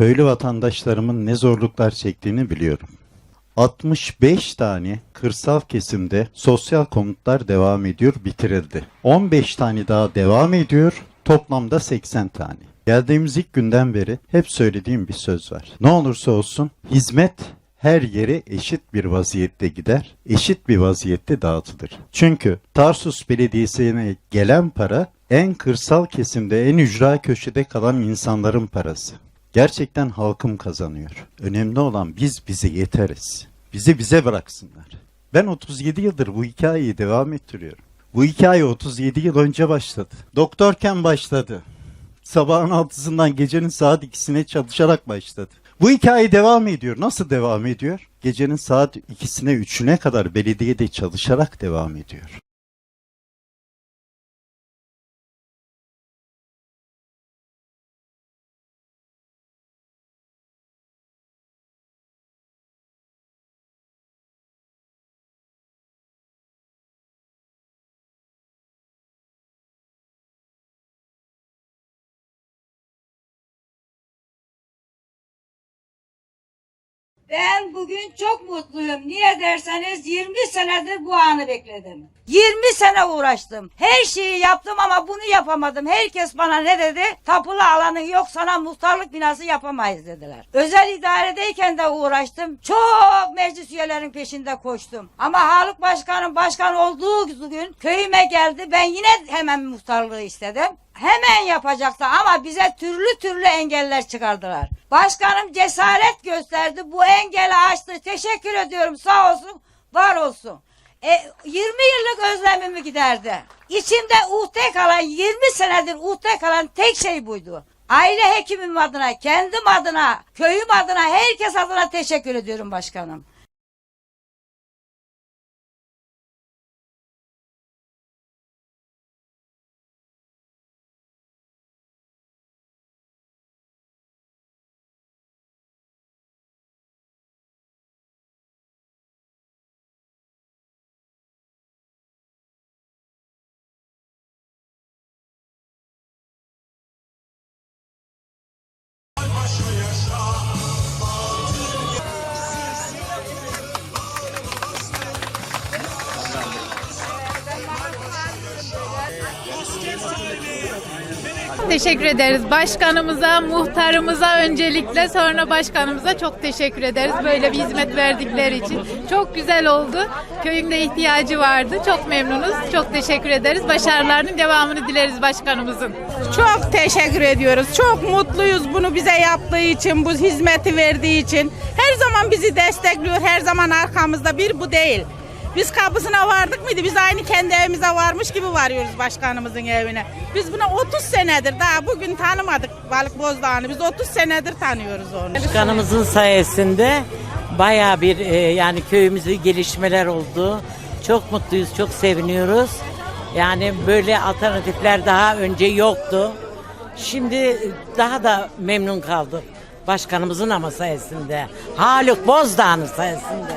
köylü vatandaşlarımın ne zorluklar çektiğini biliyorum. 65 tane kırsal kesimde sosyal konutlar devam ediyor, bitirildi. 15 tane daha devam ediyor, toplamda 80 tane. Geldiğimiz ilk günden beri hep söylediğim bir söz var. Ne olursa olsun hizmet her yere eşit bir vaziyette gider, eşit bir vaziyette dağıtılır. Çünkü Tarsus Belediyesi'ne gelen para en kırsal kesimde, en ücra köşede kalan insanların parası. Gerçekten halkım kazanıyor. Önemli olan biz bize yeteriz. Bizi bize bıraksınlar. Ben 37 yıldır bu hikayeyi devam ettiriyorum. Bu hikaye 37 yıl önce başladı. Doktorken başladı. Sabahın altısından gecenin saat ikisine çalışarak başladı. Bu hikaye devam ediyor. Nasıl devam ediyor? Gecenin saat ikisine üçüne kadar belediyede çalışarak devam ediyor. Ben bugün çok mutluyum. Niye derseniz 20 senedir bu anı bekledim. 20 sene uğraştım. Her şeyi yaptım ama bunu yapamadım. Herkes bana ne dedi? Tapulu alanın yok sana muhtarlık binası yapamayız dediler. Özel idaredeyken de uğraştım. Çok meclis üyelerin peşinde koştum. Ama Haluk Başkanım başkan olduğu gün köyüme geldi. Ben yine hemen muhtarlığı istedim. Hemen yapacaktı ama bize türlü türlü engeller çıkardılar. Başkanım cesaret gösterdi. Bu engeli aştı. Teşekkür ediyorum. Sağ olsun, var olsun. E, 20 yıllık özlemimi giderdi. İçimde uhde kalan 20 senedir uhde kalan tek şey buydu. Aile hekimim adına, kendim adına, köyüm adına, herkes adına teşekkür ediyorum başkanım. Teşekkür ederiz. Başkanımıza, muhtarımıza öncelikle sonra başkanımıza çok teşekkür ederiz. Böyle bir hizmet verdikleri için. Çok güzel oldu. Köyün de ihtiyacı vardı. Çok memnunuz. Çok teşekkür ederiz. Başarılarının devamını dileriz başkanımızın. Çok teşekkür ediyoruz. Çok mutluyuz bunu bize yaptığı için, bu hizmeti verdiği için. Her zaman bizi destekliyor, her zaman arkamızda. Bir bu değil. Biz kapısına vardık mıydı? Biz aynı kendi evimize varmış gibi varıyoruz başkanımızın evine. Biz bunu 30 senedir daha bugün tanımadık Balık Bozdağ'ını. Biz 30 senedir tanıyoruz onu. Başkanımızın sayesinde bayağı bir e, yani köyümüzde gelişmeler oldu. Çok mutluyuz, çok seviniyoruz. Yani böyle alternatifler daha önce yoktu. Şimdi daha da memnun kaldık. Başkanımızın ama sayesinde. Haluk Bozdağ'ın sayesinde.